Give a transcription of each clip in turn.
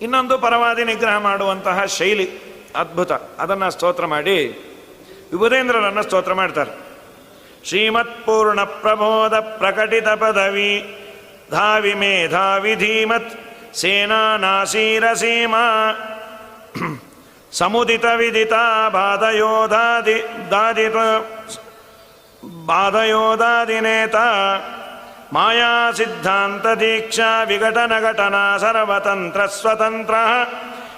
ಇನ್ನೊಂದು ಪರವಾದಿ ನಿಗ್ರಹ ಮಾಡುವಂತಹ ಶೈಲಿ ಅದ್ಭುತ. ಅದನ್ನು ಸ್ತೋತ್ರ ಮಾಡಿ. ವಿಭುಧೇಂದ್ರರನ್ನು ಸ್ತೋತ್ರ ಮಾಡ್ತಾರೆ. ಶ್ರೀಮತ್ ಪೂರ್ಣ ಪ್ರಬೋಧ ಪ್ರಕಟಿತ ಪದವಿ. ಧಾವಿ ಮೇಧಾವಿ ಧೀಮತ್. ಸೇನಾ ನಾಸೀರ ಸೀಮಾ. ಸಮುದಿತ ವಿದಿತ ಬಾಧಯೋಧಾದಿ ದಾದಿತ ಬಾಧಯೋಧಾದಿನೇತ ಮಾಯಾ ಸಿದ್ಧಾಂತ ದೀಕ್ಷಾ ವಿಘಟನ ಘಟನಾ ಸರ್ವತಂತ್ರ ಸ್ವತಂತ್ರ.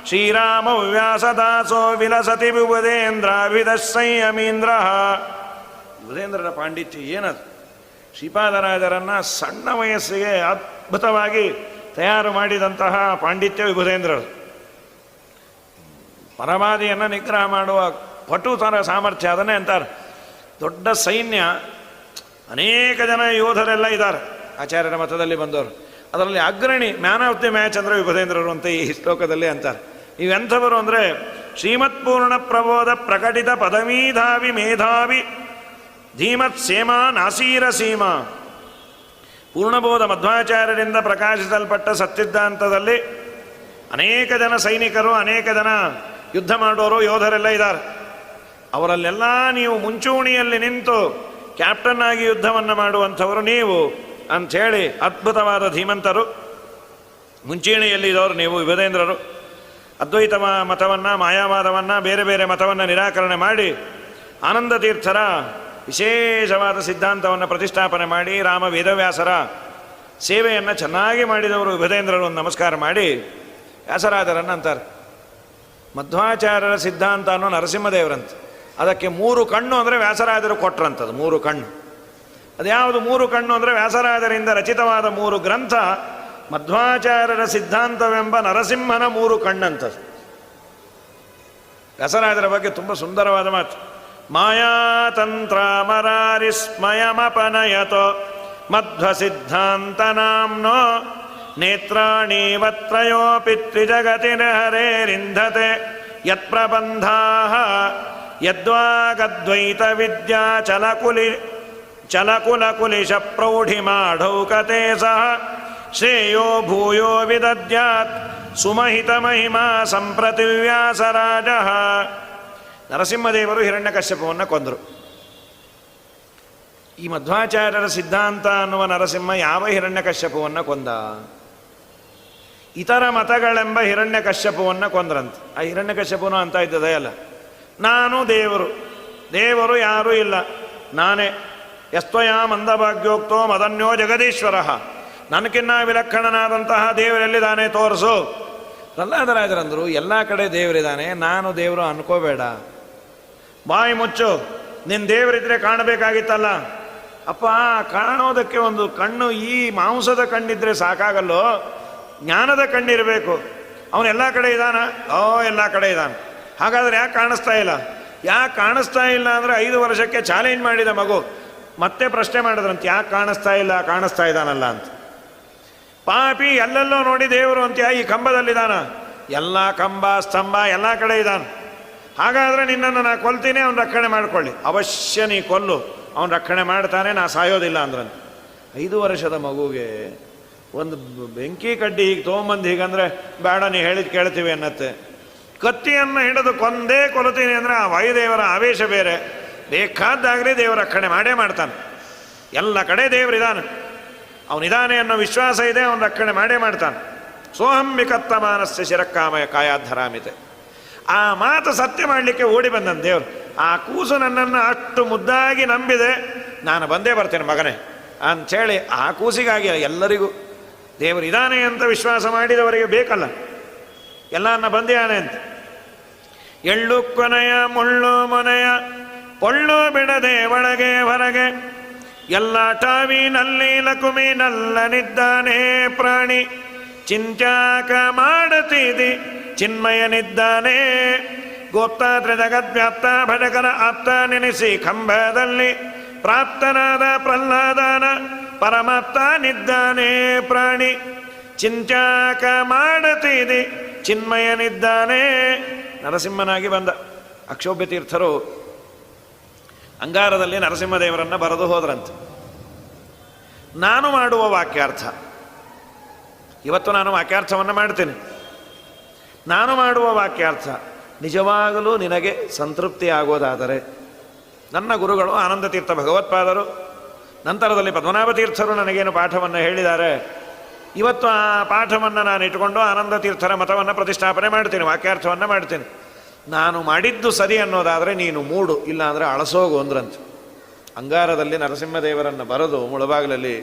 ಶ್ರೀರಾಮ ವ್ಯಾಸದಾಸೋ ವಿಲಸತಿ ವಿಭುಧೇಂದ್ರ ಸಂಯಮೀಂದ್ರ. ವಿಭುಧೇಂದ್ರರ ಪಾಂಡಿತ್ಯ ಏನದು? ಶ್ರೀಪಾದರಾಜರನ್ನ ಸಣ್ಣ ವಯಸ್ಸಿಗೆ ಅದ್ಭುತವಾಗಿ ತಯಾರು ಮಾಡಿದಂತಹ ಪಾಂಡಿತ್ಯ ವಿಭುಧೇಂದ್ರರು ಪರಮಾದಿಯನ್ನು ನಿಗ್ರಹ ಮಾಡುವ ಪಟುತನ ಸಾಮರ್ಥ್ಯ ಅದನ್ನೇ ಅಂತಾರೆ. ದೊಡ್ಡ ಸೈನ್ಯ ಅನೇಕ ಜನ ಯೋಧರೆಲ್ಲ ಇದ್ದಾರೆ. ಆಚಾರ್ಯರ ಮತದಲ್ಲಿ ಬಂದವರು. ಅದರಲ್ಲಿ ಅಗ್ರಣಿ ಮ್ಯಾನ್ ಆಫ್ ದಿ ಮ್ಯಾಚ್ ಅಂದರೆ ವಿಭುಧೇಂದ್ರರು ಅಂತ ಈ ಶ್ಲೋಕದಲ್ಲಿ ಅಂತಾರೆ. ಇವೆಂಥವರು ಅಂದರೆ ಶ್ರೀಮತ್ಪೂರ್ಣ ಪ್ರಬೋಧ ಪ್ರಕಟಿತ ಪದವೀಧಾವಿ ಮೇಧಾವಿ ಧೀಮತ್ ಸೇಮಾ ನಾಸೀರ ಸೀಮಾ. ಪೂರ್ಣಬೋಧ ಮಧ್ವಾಚಾರ್ಯರಿಂದ ಪ್ರಕಾಶಿಸಲ್ಪಟ್ಟ ಸತ್ಸಿದ್ಧಾಂತದಲ್ಲಿ ಅನೇಕ ಜನ ಸೈನಿಕರು, ಅನೇಕ ಜನ ಯುದ್ಧ ಮಾಡೋರು ಯೋಧರೆಲ್ಲ ಇದ್ದಾರೆ. ಅವರಲ್ಲೆಲ್ಲ ನೀವು ಮುಂಚೂಣಿಯಲ್ಲಿ ನಿಂತು ಕ್ಯಾಪ್ಟನ್ ಆಗಿ ಯುದ್ಧವನ್ನು ಮಾಡುವಂಥವರು ನೀವು ಅಂಥೇಳಿ ಅದ್ಭುತವಾದ ಧೀಮಂತರು. ಮುಂಚೂಣಿಯಲ್ಲಿದ್ದವರು ನೀವು ವಿಭದೇಂದ್ರರು ಅದ್ವೈತ ಮತವನ್ನು, ಮಾಯಾವಾದವನ್ನು, ಬೇರೆ ಬೇರೆ ಮತವನ್ನು ನಿರಾಕರಣೆ ಮಾಡಿ ಆನಂದ ತೀರ್ಥರ ವಿಶೇಷವಾದ ಸಿದ್ಧಾಂತವನ್ನು ಪ್ರತಿಷ್ಠಾಪನೆ ಮಾಡಿ ರಾಮ ವೇದವ್ಯಾಸರ ಸೇವೆಯನ್ನು ಚೆನ್ನಾಗಿ ಮಾಡಿದವರು ವಿಭದೇಂದ್ರರು ನಮಸ್ಕಾರ ಮಾಡಿ ವ್ಯಾಸರಾಜರನ್ನು ಅಂತಾರೆ. ಮಧ್ವಾಚಾರ್ಯರ ಸಿದ್ಧಾಂತ ಅನ್ನೋ ನರಸಿಂಹದೇವರಂತ. ಅದಕ್ಕೆ ಮೂರು ಕಣ್ಣು ಅಂದರೆ ವ್ಯಾಸರಾಜರು ಕೊಟ್ರಂಥದ್ದು ಮೂರು ಕಣ್ಣು. ಅದ್ಯಾವುದು ಮೂರು ಕಣ್ಣು ಅಂದರೆ ವ್ಯಾಸರಾಜರಿಂದ ರಚಿತವಾದ ಮೂರು ಗ್ರಂಥ, ಮಧ್ವಾಚಾರ್ಯರ ಸಿದ್ಧಾಂತವೆಂಬ ನರಸಿಂಹನ ಮೂರು ಕಣ್ಣಂಥದ್ದು ವ್ಯಾಸರಾಜರ ಬಗ್ಗೆ ತುಂಬ ಸುಂದರವಾದ ಮಾತು. ಮಾಯಾತಂತ್ರ ಮರಾರಿಸ್ಮಯಮಪನಯತೋ ಮಧ್ವ ಸಿದ್ಧಾಂತ ನಾಮ್ನೋ ನೇತ್ರಣೀವತ್ರಯೋಪಿ ತ್ರಿಜಗತಿನ ಹರೇರಿಂಧತೆ ಯತ್ಪ್ರಬಂಧಾ ಯದ್ವಾಗದ್ವೈತ ವಿದ್ಯಾ ಚಲಕುಲಿ ಚಲಕುಲಕುಲಿಶ ಪ್ರೌಢಿಮಾಢೌಕತೆ ಸಹ ಶ್ರೇಯೋ ಭೂಯೋ ವಿದದ್ಯಾತ್ ಸುಮಹಿತ ಮಹಿಮಾ ಸಂಪ್ರತಿ ವ್ಯಾಸರಾಜ ನರಸಿಂಹದೇವರು ಹಿರಣ್ಯಕಶ್ಯಪವನ್ನು ಕೊಂದರು. ಈ ಮಧ್ವಾಚಾರ್ಯರ ಸಿದ್ಧಾಂತ ಅನ್ನುವ ನರಸಿಂಹ ಯಾವ ಹಿರಣ್ಯಕಶ್ಯಪವನ್ನು ಕೊಂದ? ಇತರ ಮತಗಳೆಂಬ ಹಿರಣ್ಯಕಶ್ಯಪವನ್ನು ಕೊಂದ್ರಂತೆ. ಆ ಹಿರಣ್ಯಕಶ್ಯಪನು ಅಂತ ಇದ್ದದೇ ಅಲ್ಲ ನಾನು ದೇವರು. ದೇವರು ಯಾರೂ ಇಲ್ಲ. ನಾನೇ. ಎಸ್ತ್ವಯಾ ಮಂದಭಾಗ್ಯೋಕ್ತೋ ಮದನ್ಯೋ ಜಗದೀಶ್ವರ. ನನಗಿನ್ನ ವಿಲಕ್ಷಣನಾದಂತಹ ದೇವರೆಲ್ಲಿದ್ದಾನೆ ತೋರಿಸು. ಪ್ರಹ್ಲಾದರಾಜರಂದರು, ಎಲ್ಲ ಕಡೆ ದೇವರಿದ್ದಾನೆ. ನಾನು ದೇವರು ಅನ್ಕೋಬೇಡ. ಬಾಯಿ ಮುಚ್ಚು. ನಿನ್ನ ದೇವರಿದ್ರೆ ಕಾಣಬೇಕಾಗಿತ್ತಲ್ಲ. ಅಪ್ಪ, ಕಾಣೋದಕ್ಕೆ ಒಂದು ಕಣ್ಣು, ಈ ಮಾಂಸದ ಕಣ್ಣಿದ್ರೆ ಸಾಕಾಗಲ್ಲೋ? ಜ್ಞಾನದ ಕಣ್ಣಿರಬೇಕು. ಅವನು ಎಲ್ಲ ಕಡೆ ಇದ್ದಾನ? ಓ, ಎಲ್ಲ ಕಡೆ ಇದ್ದಾನೆ. ಹಾಗಾದ್ರೆ ಯಾಕೆ ಕಾಣಿಸ್ತಾ ಇಲ್ಲ? ಯಾಕೆ ಕಾಣಿಸ್ತಾ ಇಲ್ಲ ಅಂದರೆ ಐದು ವರ್ಷಕ್ಕೆ ಚಾಲೆಂಜ್ ಮಾಡಿದ ಮಗು. ಮತ್ತೆ ಪ್ರಶ್ನೆ ಮಾಡಿದ್ರಂತೆ, ಯಾಕೆ ಕಾಣಿಸ್ತಾ ಇಲ್ಲ, ಕಾಣಿಸ್ತಾ ಇದ್ದಾನಲ್ಲ ಅಂತ. ಪಾಪಿ, ಎಲ್ಲೆಲ್ಲೋ ನೋಡಿ ದೇವರು ಅಂತ್ಯ, ಈ ಕಂಬದಲ್ಲಿದ್ದಾನ ಎಲ್ಲ ಕಂಬ, ಸ್ತಂಭ, ಎಲ್ಲ ಕಡೆ ಇದ್ದಾನೆ. ಹಾಗಾದರೆ ನಿನ್ನನ್ನು ನಾ ಕೊಲ್ತೀನಿ, ಅವ್ನು ರಕ್ಷಣೆ ಮಾಡ್ಕೊಳ್ಳಿ. ಅವಶ್ಯ ನೀ ಕೊಲ್ಲು. ಅವನು ರಕ್ಷಣೆ ಮಾಡ್ತಾನೆ, ನಾ ಸಾಯೋದಿಲ್ಲ ಅಂದ್ರಂತೆ. ಐದು ವರ್ಷದ ಮಗುಗೆ ಒಂದು ಬೆಂಕಿ ಕಡ್ಡಿ ಹೀಗೆ ತೊಗೊಂಬಂದು ಹೀಗಂದ್ರೆ, ಬೇಡ, ನೀ ಹೇಳಿದ್ ಕೇಳ್ತೀವಿ ಅನ್ನತ್ತೆ. ಕತ್ತಿಯನ್ನು ಹಿಡಿದು ಕೊಂದೇ ಕೊಲ್ತೀನಿ ಅಂದರೆ ಆ ವಾಯುದೇವರ ಆವೇಶ ಬೇರೆ. ಬೇಕಾದ್ದಾಗಲಿ ದೇವರ ರಕ್ಷಣೆ ಮಾಡೇ ಮಾಡ್ತಾನೆ. ಎಲ್ಲ ಕಡೆ ದೇವರಿದ್ದಾನೆ ಅವನಿದಾನೆ ಅನ್ನೋ ವಿಶ್ವಾಸ ಇದೆ, ಅವನು ರಕ್ಷಣೆ ಮಾಡೇ ಮಾಡ್ತಾನೆ. ಸೋಹಂ ವಿಕತ್ತ ಮಾನಸ್ಯ ಶಿರಕ್ಕಾಮಯ ಕಾಯಾಧರಾಮಿತೆ ಆ ಮಾತು ಸತ್ಯ ಮಾಡಲಿಕ್ಕೆ ಓಡಿ ಬಂದನು ದೇವರು. ಆ ಕೂಸು ನನ್ನನ್ನು ಅಷ್ಟು ಮುದ್ದಾಗಿ ನಂಬಿದೆ. ನಾನು ಬಂದೇ ಬರ್ತೇನೆ ಮಗನೇ ಅಂಥೇಳಿ ಆ ಕೂಸಿಗಾಗಿ ಎಲ್ಲರಿಗೂ ದೇವರು ಇದಾನೆ ಅಂತ ವಿಶ್ವಾಸ ಮಾಡಿದವರಿಗೆ ಬೇಕಲ್ಲ. ಎಲ್ಲನ್ನ ಬಂದಿಯಾನೆ ಅಂತ. ಎಳ್ಳು ಕೊನೆಯ, ಮುಳ್ಳು ಮೊನೆಯ, ಪೊಳ್ಳು ಬಿಡದೆ ಒಳಗೆ ಹೊರಗೆ. ಎಲ್ಲ ಟಾವಿನಲ್ಲಿ ಲಕುಮಿನಲ್ಲನಿದ್ದಾನೆ ಪ್ರಾಣಿ. ಚಿಂಚಾಕ ಮಾಡತೀದಿ ಚಿನ್ಮಯನಿದ್ದಾನೆ ಗೋಪ್ತಾತ್ರ ಜಗದ್ವ್ಯಾಪ್ತ ಭಟಕರ ಆಪ್ತ ನೆನೆಸಿ ಕಂಬದಲ್ಲಿ. ಪ್ರಾಪ್ತನಾದ ಪ್ರಹ್ಲಾದನ ಪರಮಾಪ್ತನಿದ್ದಾನೆ ಪ್ರಾಣಿ. ಚಿಂಚಾಕ ಮಾಡತೀದಿ ಚಿನ್ಮಯನಿದ್ದಾನೆ ನರಸಿಂಹನಾಗಿ ಬಂದ. ಅಕ್ಷೋಭ್ಯ ತೀರ್ಥರು ಅಂಗಾರದಲ್ಲಿ ನರಸಿಂಹದೇವರನ್ನು ಬರೆದು ಹೋದ್ರಂತೆ. ನಾನು ಮಾಡುವ ವಾಕ್ಯಾರ್ಥ. ಇವತ್ತು ನಾನು ವಾಕ್ಯಾರ್ಥವನ್ನು ಮಾಡ್ತೇನೆ. ನಾನು ಮಾಡುವ ವಾಕ್ಯಾರ್ಥ, ನಿಜವಾಗಲೂ ನಿನಗೆ ಸಂತೃಪ್ತಿ ಆಗೋದಾದರೆ. ನನ್ನ ಗುರುಗಳು ಆನಂದ ತೀರ್ಥ ಭಗವತ್ಪಾದರು. ನಂತರದಲ್ಲಿ ಪದ್ಮನಾಭ ತೀರ್ಥರು ನನಗೇನು ಪಾಠವನ್ನು ಹೇಳಿದ್ದಾರೆ? ಇವತ್ತು ಆ ಪಾಠವನ್ನು ನಾನು ಇಟ್ಟುಕೊಂಡು ಆನಂದ ತೀರ್ಥರ ಮತವನ್ನು ಪ್ರತಿಷ್ಠಾಪನೆ ಮಾಡ್ತೀನಿ, ವಾಕ್ಯಾರ್ಥವನ್ನು ಮಾಡ್ತೀನಿ. ನಾನು ಮಾಡಿದ್ದು ಸರಿ ಅನ್ನೋದಾದರೆ ನೀನು ಮೂಡು, ಇಲ್ಲಾಂದರೆ ಅಳಸೋಗು ಅಂದ್ರಂತೆ. ಅಂಗಾರದಲ್ಲಿ ನರಸಿಂಹದೇವರನ್ನು ಬರೆದು ಮುಳಬಾಗಿಲಲ್ಲಿ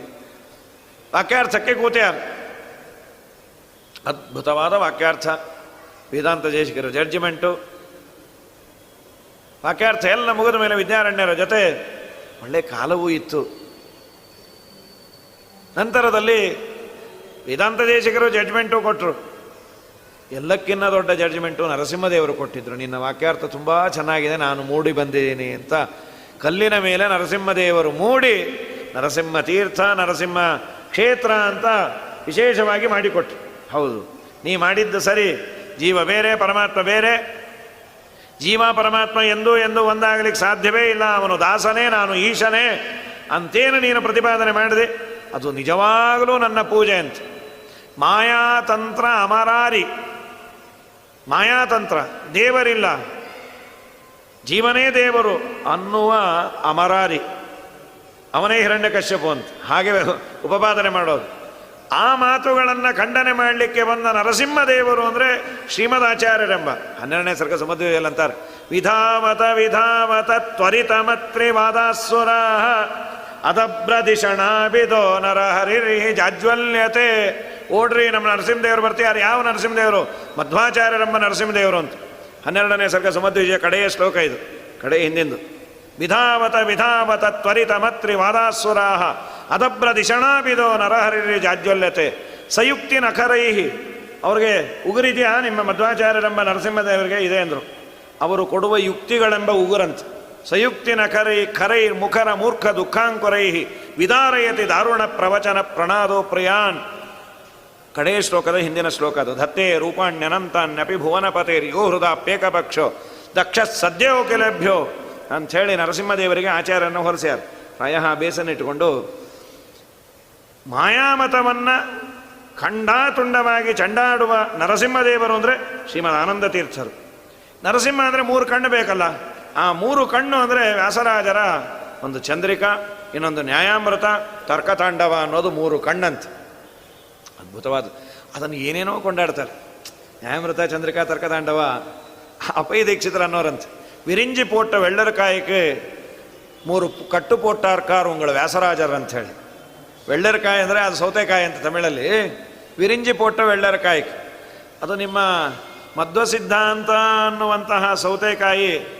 ವಾಕ್ಯಾರ್ಥಕ್ಕೆ ಕೂತ್ಯಾರ ಅದ್ಭುತವಾದ ವಾಕ್ಯಾರ್ಥ. ವೇದಾಂತ ದೇಶಿಕರ ಜಡ್ಜ್ಮೆಂಟು. ವಾಕ್ಯಾರ್ಥ ಎಲ್ಲ ಮುಗಿದ ಮೇಲೆ ವಿದ್ಯಾರಣ್ಯರ ಜೊತೆ ಒಳ್ಳೆ ಕಾಲವೂ ಇತ್ತು. ನಂತರದಲ್ಲಿ ವೇದಾಂತ ದೇಶಕರು ಜಡ್ಜ್ಮೆಂಟು ಕೊಟ್ಟರು ಎಲ್ಲಕ್ಕಿನ್ನ ದೊಡ್ಡ ಜಡ್ಜ್ಮೆಂಟು ನರಸಿಂಹದೇವರು ಕೊಟ್ಟಿದ್ರು. ನಿನ್ನ ವಾಕ್ಯಾರ್ಥ ತುಂಬ ಚೆನ್ನಾಗಿದೆ, ನಾನು ಮೂಡಿ ಬಂದಿದ್ದೀನಿ ಅಂತ ಕಲ್ಲಿನ ಮೇಲೆ ನರಸಿಂಹದೇವರು ಮೂಡಿ ನರಸಿಂಹ ತೀರ್ಥ, ನರಸಿಂಹ ಕ್ಷೇತ್ರ ಅಂತ ವಿಶೇಷವಾಗಿ ಮಾಡಿಕೊಟ್ರು. ಹೌದು, ನೀ ಮಾಡಿದ್ದು ಸರಿ. ಜೀವ ಬೇರೆ, ಪರಮಾತ್ಮ ಬೇರೆ. ಜೀವ, ಪರಮಾತ್ಮ ಎಂದೂ, ಎಂದು ಒಂದಾಗಲಿಕ್ಕೆ ಸಾಧ್ಯವೇ ಇಲ್ಲ. ಅವನು ದಾಸನೇ, ನಾನು ಈಶನೇ. ಅಂತೇನು ನೀನು ಪ್ರತಿಪಾದನೆ ಮಾಡಿದೆ? ಅದು ನಿಜವಾಗಲೂ ನನ್ನ ಪೂಜೆ ಅಂತ. ಮಾಯಾತಂತ್ರ ಅಮರಾರಿ. ಮಾಯಾತಂತ್ರ, ದೇವರಿಲ್ಲ. ಜೀವನೇ ದೇವರು ಅನ್ನುವ ಅಮರಾರಿ. ಅವನೇ ಹಿರಣ್ಯಕಶ್ಯಪು ಅಂತ. ಹಾಗೆ ಉಪಪಾದನೆ ಮಾಡೋದು. ಆ ಮಾತುಗಳನ್ನು ಖಂಡನೆ ಮಾಡಲಿಕ್ಕೆ ಬಂದ ನರಸಿಂಹದೇವರು ಅಂದರೆ ಶ್ರೀಮದ್ ಆಚಾರ್ಯರೆಂಬ ಹನ್ನೆರಡನೇ ಸರ್ಗ ಸಮದ್ವಿಯಲ್ಲಿ ಅಂತಾರೆ. ವಿಧಾವತ ವಿಧಾವತ ತ್ವರಿತ ಮತ್ರಿ ವಾದಾಸುರ ಅದಭ್ರದಿಷಣಾಭಿದೋ ನರ ಹರಿರಿ ಜಾಜ್ವಲ್ಯತೆ. ಓಡ್ರಿ ನಮ್ಮ ನರಸಿಂಹದೇವರು ಬರ್ತೀಯಾರು. ಯಾವ ನರಸಿಂಹದೇವರು? ಮಧ್ವಾಚಾರ್ಯರಮ್ಮ ನರಸಿಂಹದೇವರು ಅಂತ. ಹನ್ನೆರಡನೇ ಸರ್ಗ ಸುಮಧ್ವಿಜಯ ಕಡೆಯ ಶ್ಲೋಕ ಇದು. ಕಡೆ ಹಿಂದಿಂದು. ವಿಧಾವತ ವಿಧಾವತ ತ್ವರಿತ ಮತ್ರಿ ವಾದಾಸುರಾಹ. ಅದಭ್ರ ದಿಶಣಾಭಿದೋ ನರಹರಿರಿ ಜಾಜ್ವಲ್ಯತೆ. ಸಯುಕ್ತಿ ನಖರೈಹಿ. ಅವ್ರಿಗೆ ಉಗುರಿದೆಯಾ ನಿಮ್ಮ ಮಧ್ವಾಚಾರ್ಯರೆಂಬ ನರಸಿಂಹದೇವರಿಗೆ? ಇದೆ ಅಂದರು. ಅವರು ಕೊಡುವ ಯುಕ್ತಿಗಳೆಂಬ ಉಗುರಂತ. ಸಯುಕ್ತಿ ಕರೈ ಕರೈ ಮುಖರ ಮೂರ್ಖ ದುಃಖಾಂಕುರೈಹಿ ವಿದಾರಯತಿ ದಾರುಣ ಪ್ರವಚನ ಪ್ರಣಾದೋ ಪ್ರಯಾನ್. ಕಡೇ ಶ್ಲೋಕದ ಹಿಂದಿನ ಶ್ಲೋಕ ಅದು ಧತ್ತೇ ರೂಪಾಣ್ಯನಂತಾನ್ಯಪಿ ಪೇಕ ಪಕ್ಷೋ ದಕ್ಷ ಸದ್ಯೋ ಕಿಲಭ್ಯೋ ಅಂಥೇಳಿ ನರಸಿಂಹದೇವರಿಗೆ ಆಚಾರ್ಯನ್ನು ಹೊರಸ್ಯಾರ. ಪ್ರಾಯ ಬೇಸನ್ನಿಟ್ಟುಕೊಂಡು ಮಾಯಾಮತವನ್ನು ಖಂಡಾತುಂಡವಾಗಿ ಚಂಡಾಡುವ ನರಸಿಂಹದೇವರು ಅಂದರೆ ಶ್ರೀಮದ್ ಆನಂದ ತೀರ್ಥರು. ನರಸಿಂಹ ಅಂದರೆ ಮೂರು ಕಣ್ಣು ಬೇಕಲ್ಲ? ಆ ಮೂರು ಕಣ್ಣು ಅಂದರೆ ವ್ಯಾಸರಾಜರ ಒಂದು ಚಂದ್ರಿಕಾ, ಇನ್ನೊಂದು ನ್ಯಾಯಾಮೃತ, ತರ್ಕತಾಂಡವ ಅನ್ನೋದು ಮೂರು ಕಣ್ಣಂತೆ. ಅದ್ಭುತವಾದ ಅದನ್ನು ಏನೇನೋ ಕೊಂಡಾಡ್ತಾರೆ. ನ್ಯಾಯಾಮೃತ, ಚಂದ್ರಿಕಾ, ತರ್ಕತಾಂಡವ, ಅಪೈ ದೀಕ್ಷಿತರ ಅನ್ನೋರಂತೆ. ವಿರಿಂಜಿ ಪೋಟ್ಟ ವೆಳ್ಳರಕಾಯಕ್ಕೆ ಮೂರು ಕಟ್ಟು ಪೋಟ್ಟಾರ್ಕಾರ್ ಉಂಗಳು ವ್ಯಾಸರಾಜರು ಅಂತ ಹೇಳಿ ವೆಳ್ಳರಕಾಯಿ ಅಂದರೆ ಅದು ಸೌತೆಕಾಯಿ ಅಂತ ತಮಿಳಲ್ಲಿ. ವಿರಿಂಜಿ ಪೋಟ್ಟ ವೆಳ್ಳರಕಾಯಕ್ಕೆ ಅದು ನಿಮ್ಮ ಮಧ್ವ ಸಿದ್ಧಾಂತ ಅನ್ನುವಂತಹ ಸೌತೆಕಾಯಿ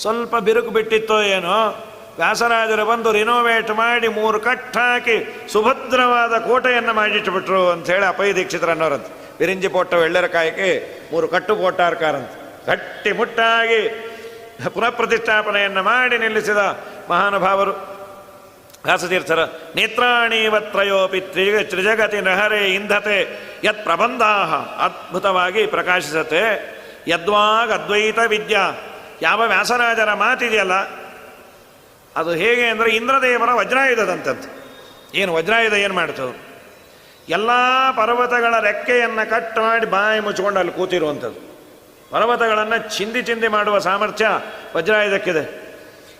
ಸ್ವಲ್ಪ ಬಿರುಕು ಬಿಟ್ಟಿತ್ತೋ ಏನೋ? ವ್ಯಾಸರಾಜರು ಬಂದು ರಿನೋವೇಟ್ ಮಾಡಿ ಮೂರು ಕಟ್ಟಾಕಿ ಸುಭದ್ರವಾದ ಕೋಟೆಯನ್ನು ಮಾಡಿಟ್ಬಿಟ್ರು ಅಂಥೇಳಿ ಅಪಯ ದೀಕ್ಷಿತರನ್ನೋರಂತ ಬಿರಿಂಜಿ ಪೋಟ ಎಳ್ಳರ ಕಾಯಕ್ಕೆ ಮೂರು ಕಟ್ಟು ಪೋಟಾರ್ಕಾರಂತ ಗಟ್ಟಿ ಮುಟ್ಟಾಗಿ ಪುನಃಪ್ರತಿಷ್ಠಾಪನೆಯನ್ನು ಮಾಡಿ ನಿಲ್ಲಿಸಿದ ಮಹಾನುಭಾವರು. ವ್ಯಾಸತೀರ್ಥರ, ನೇತ್ರಾಣೀವತ್ರಯೋಪಿ ತ್ರಿ ತ್ರಿಜಗತಿ ನಹರೇ ಇಂಧತೆ ಯತ್ ಪ್ರಬಂಧ ಅದ್ಭುತವಾಗಿ ಪ್ರಕಾಶಿಸತೆ ಯದ್ವಾಗ್ ಅದ್ವೈತ ವಿದ್ಯಾ ಯಾವ ವ್ಯಾಸರಾಜರ ಮಾತಿದೆಯಲ್ಲ? ಅದು ಹೇಗೆ ಅಂದರೆ ಇಂದ್ರದೇವರ ವಜ್ರಾಯುಧದಂಥದ್ದು. ಏನು ವಜ್ರಾಯುಧ ಏನು ಮಾಡ್ತು? ಎಲ್ಲ ಪರ್ವತಗಳ ರೆಕ್ಕೆಯನ್ನು ಕಟ್ ಮಾಡಿ ಬಾಯಿ ಮುಚ್ಕೊಂಡು ಅಲ್ಲಿ ಕೂತಿರುವಂಥದ್ದು. ಪರ್ವತಗಳನ್ನು ಚಿಂದಿ ಚಿಂದಿ ಮಾಡುವ ಸಾಮರ್ಥ್ಯ ವಜ್ರಾಯುಧಕ್ಕಿದೆ.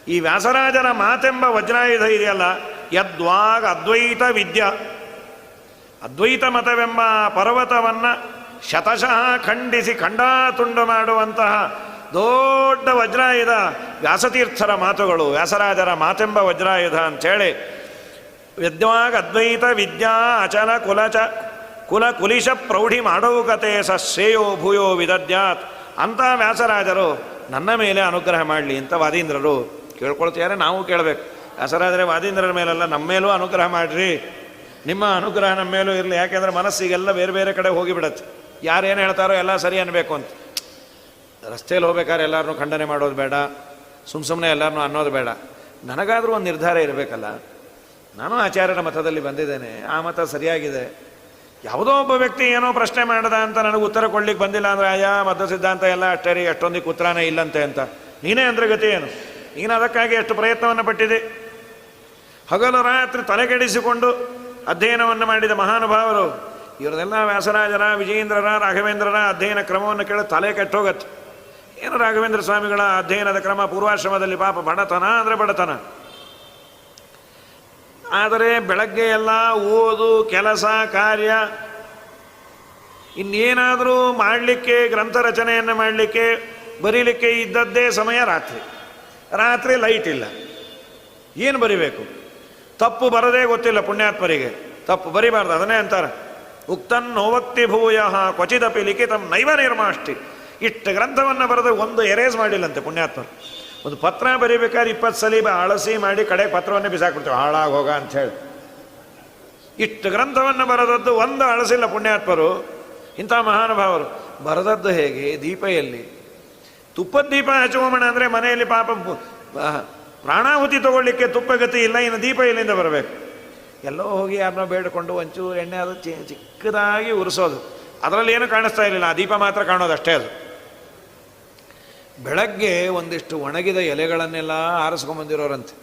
ಈ ವ್ಯಾಸರಾಜರ ಮಾತೆಂಬ ವಜ್ರಾಯುಧ ಇದೆಯಲ್ಲ? ಯದ್ವಾಗ ಅದ್ವೈತ ವಿದ್ಯಾ. ಅದ್ವೈತ ಮತವೆಂಬ ಪರ್ವತವನ್ನು ಶತಶಃ ಖಂಡಿಸಿ ಖಂಡಾತುಂಡು ಮಾಡುವಂತಹ ದೊಡ್ಡ ವಜ್ರಾಯುಧ, ವ್ಯಾಸತೀರ್ಥರ ಮಾತುಗಳು, ವ್ಯಾಸರಾಜರ ಮಾತೆಂಬ ವಜ್ರಾಯುಧ ಅಂಥೇಳಿ ವಿದ್ವಾಗ ಅದ್ವೈತ, ವಿದ್ಯಾ, ಅಚಲ, ಕುಲಚ, ಕುಲ ಕುಲಿಶ ಪ್ರೌಢಿ ಮಾಡೌಕತೆ ಸ ಶ್ರೇಯೋ ಭೂಯೋ ವಿದದ್ಯಾತ್ ಅಂತ ವ್ಯಾಸರಾಜರು ನನ್ನ ಮೇಲೆ ಅನುಗ್ರಹ ಮಾಡಲಿ ಅಂತ ವಾದೀಂದ್ರರು ಕೇಳ್ಕೊಳ್ತಿದ್ದಾರೆ, ನಾವು ಕೇಳಬೇಕು. ವ್ಯಾಸರಾಜರೇ ವಾದೀಂದ್ರರ ಮೇಲೆಲ್ಲ ನಮ್ಮ ಮೇಲೂ ಅನುಗ್ರಹ ಮಾಡಿರಿ. ನಿಮ್ಮ ಅನುಗ್ರಹ ನಮ್ಮ ಮೇಲೂ ಇರಲಿ, ಯಾಕೆಂದರೆ ಮನಸ್ಸಿಗೆಲ್ಲ ಬೇರೆ ಬೇರೆ ಕಡೆ ಹೋಗಿಬಿಡತ್ತೆ. ಯಾರೇನು ಹೇಳ್ತಾರೋ ಎಲ್ಲ ಸರಿ ಅನ್ನಬೇಕು ಅಂತ. ರಸ್ತೆಯಲ್ಲಿ ಹೋಗ್ಬೇಕಾದ್ರೆ ಎಲ್ಲರನ್ನೂ ಖಂಡನೆ ಮಾಡೋದು ಬೇಡ ಸುಮ್ಮ ಸುಮ್ಮನೆ ಎಲ್ಲರನ್ನೂ ಅನ್ನೋದು ಬೇಡ. ನನಗಾದರೂ ಒಂದು ನಿರ್ಧಾರ ಇರಬೇಕಲ್ಲ? ನಾನು ಆಚಾರ್ಯರ ಮತದಲ್ಲಿ ಬಂದಿದ್ದೇನೆ, ಆ ಮತ ಸರಿಯಾಗಿದೆ. ಯಾವುದೋ ಒಬ್ಬ ವ್ಯಕ್ತಿ ಏನೋ ಪ್ರಶ್ನೆ ಮಾಡದ ಅಂತ ನನಗೆ ಉತ್ತರ ಕೊಡ್ಲಿಕ್ಕೆ ಬಂದಿಲ್ಲ ಅಂದರೆ, ಅಯ್ಯ, ಮದ್ದ ಸಿದ್ಧಾಂತ ಎಲ್ಲ ಅಷ್ಟೇ ಅಷ್ಟೊಂದಿಗೆ ಉತ್ತರನೇ ಇಲ್ಲಂತೆ ಅಂತ. ನೀನೇ ಅಂದ್ರೆ ಗತಿ ಏನು? ನೀನು ಅದಕ್ಕಾಗಿ ಎಷ್ಟು ಪ್ರಯತ್ನವನ್ನು ಪಟ್ಟಿದೆ ಹಗಲು ರಾತ್ರಿ ತಲೆಗೆಡಿಸಿಕೊಂಡು ಅಧ್ಯಯನವನ್ನು ಮಾಡಿದ ಮಹಾನುಭಾವರು, ಇವರದೆಲ್ಲ ವ್ಯಾಸರಾಜರ, ವಿಜಯೇಂದ್ರರ, ರಾಘವೇಂದ್ರರ ಅಧ್ಯಯನ ಕ್ರಮವನ್ನು ಕೇಳಿ ತಲೆ ಕೆಟ್ಟೋಗತ್ತೆ. ಏನು ರಾಘವೇಂದ್ರ ಸ್ವಾಮಿಗಳ ಅಧ್ಯಯನದ ಕ್ರಮ? ಪೂರ್ವಾಶ್ರಮದಲ್ಲಿ ಪಾಪ ಬಡತನ ಅಂದರೆ ಬಡತನ. ಆದರೆ ಬೆಳಗ್ಗೆ ಎಲ್ಲ ಓದು, ಕೆಲಸ, ಕಾರ್ಯ, ಇನ್ನೇನಾದರೂ ಮಾಡಲಿಕ್ಕೆ, ಗ್ರಂಥ ರಚನೆಯನ್ನು ಮಾಡಲಿಕ್ಕೆ, ಬರೀಲಿಕ್ಕೆ ಇದ್ದದ್ದೇ ಸಮಯ ರಾತ್ರಿ. ರಾತ್ರಿ ಲೈಟ್ ಇಲ್ಲ. ಏನು ಬರಿಬೇಕು? ತಪ್ಪು ಬರದೇ ಗೊತ್ತಿಲ್ಲ ಪುಣ್ಯಾತ್ಮರಿಗೆ. ತಪ್ಪು ಬರಿಬಾರ್ದು, ಅದನ್ನೇ ಅಂತಾರೆ. ಉಕ್ತನ್ ನೋವಕ್ತಿ ಭೂಯ ಕ್ವಚಿದಪಿ ಲಿಖಿತಂ ನೈವ ನಿರ್ಮಾಷ್ಟಿ. ಇಷ್ಟು ಗ್ರಂಥವನ್ನು ಬರೆದು ಒಂದು ಎರೇಸ್ ಮಾಡಿಲ್ಲಂತೆ ಪುಣ್ಯಾತ್ಮರು. ಒಂದು ಪತ್ರ ಬರೀಬೇಕಾದ್ರೆ ಇಪ್ಪತ್ತು ಸಲ ಅಳಸಿ ಮಾಡಿ ಕಡೆ ಪತ್ರವನ್ನೇ ಬಿಸಾಕ್ಬಿಡ್ತೇವೆ. ಹಾಳಾಗಿ ಹೋಗ ಅಂಥೇಳಿ ಇಷ್ಟು ಗ್ರಂಥವನ್ನು ಬರೆದದ್ದು ಒಂದು ಅಳಸಿಲ್ಲ ಪುಣ್ಯಾತ್ಮರು. ಇಂಥ ಮಹಾನುಭಾವರು. ಬರೆದದ್ದು ಹೇಗೆ? ದೀಪ ಎಲ್ಲಿ? ತುಪ್ಪದ ದೀಪ ಹಚ್ಚುವಮಣ ಅಂದರೆ ಮನೆಯಲ್ಲಿ ಪಾಪ ಪ್ರಾಣಾಹುತಿ ತಗೊಳ್ಳಿಕ್ಕೆ ತುಪ್ಪ ಗತಿ ಇಲ್ಲ, ಇನ್ನು ದೀಪ ಇಲ್ಲಿಂದ ಬರಬೇಕು? ಎಲ್ಲೋ ಹೋಗಿ ಯಾರನ್ನೋ ಬೇಡಿಕೊಂಡು ಒಂಚೂರು ಎಣ್ಣೆ ಅದು ಚಿಕ್ಕದಾಗಿ ಉರಿಸೋದು. ಅದರಲ್ಲಿ ಏನು ಕಾಣಿಸ್ತಾ ಇರಲಿಲ್ಲ. ಆ ದೀಪ ಮಾತ್ರ ಕಾಣೋದು ಅಷ್ಟೇ ಅದು. ಬೆಳಗ್ಗೆ ಒಂದಿಷ್ಟು ಒಣಗಿದ ಎಲೆಗಳನ್ನೆಲ್ಲ ಆರಿಸ್ಕೊಂಬಂದಿರೋರಂತೆ.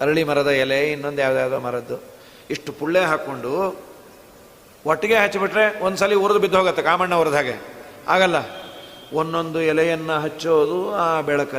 ಅರಳಿ ಮರದ ಎಲೆ, ಇನ್ನೊಂದು ಯಾವುದ್ಯಾವುದೋ ಮರದ್ದು. ಇಷ್ಟು ಪುಳ್ಳೆ ಹಾಕ್ಕೊಂಡು ಒಟ್ಟಿಗೆ ಹಚ್ಚಿಬಿಟ್ರೆ ಒಂದ್ಸಲಿ ಉರಿದು ಬಿದ್ದು ಹೋಗುತ್ತೆ ಕಾಮಣ್ಣ ಉರಿದ ಹಾಗೆ. ಆಗಲ್ಲ. ಒಂದೊಂದು ಎಲೆಯನ್ನು ಹಚ್ಚೋದು ಆ ಬೆಳಕಲ್ಲಿ.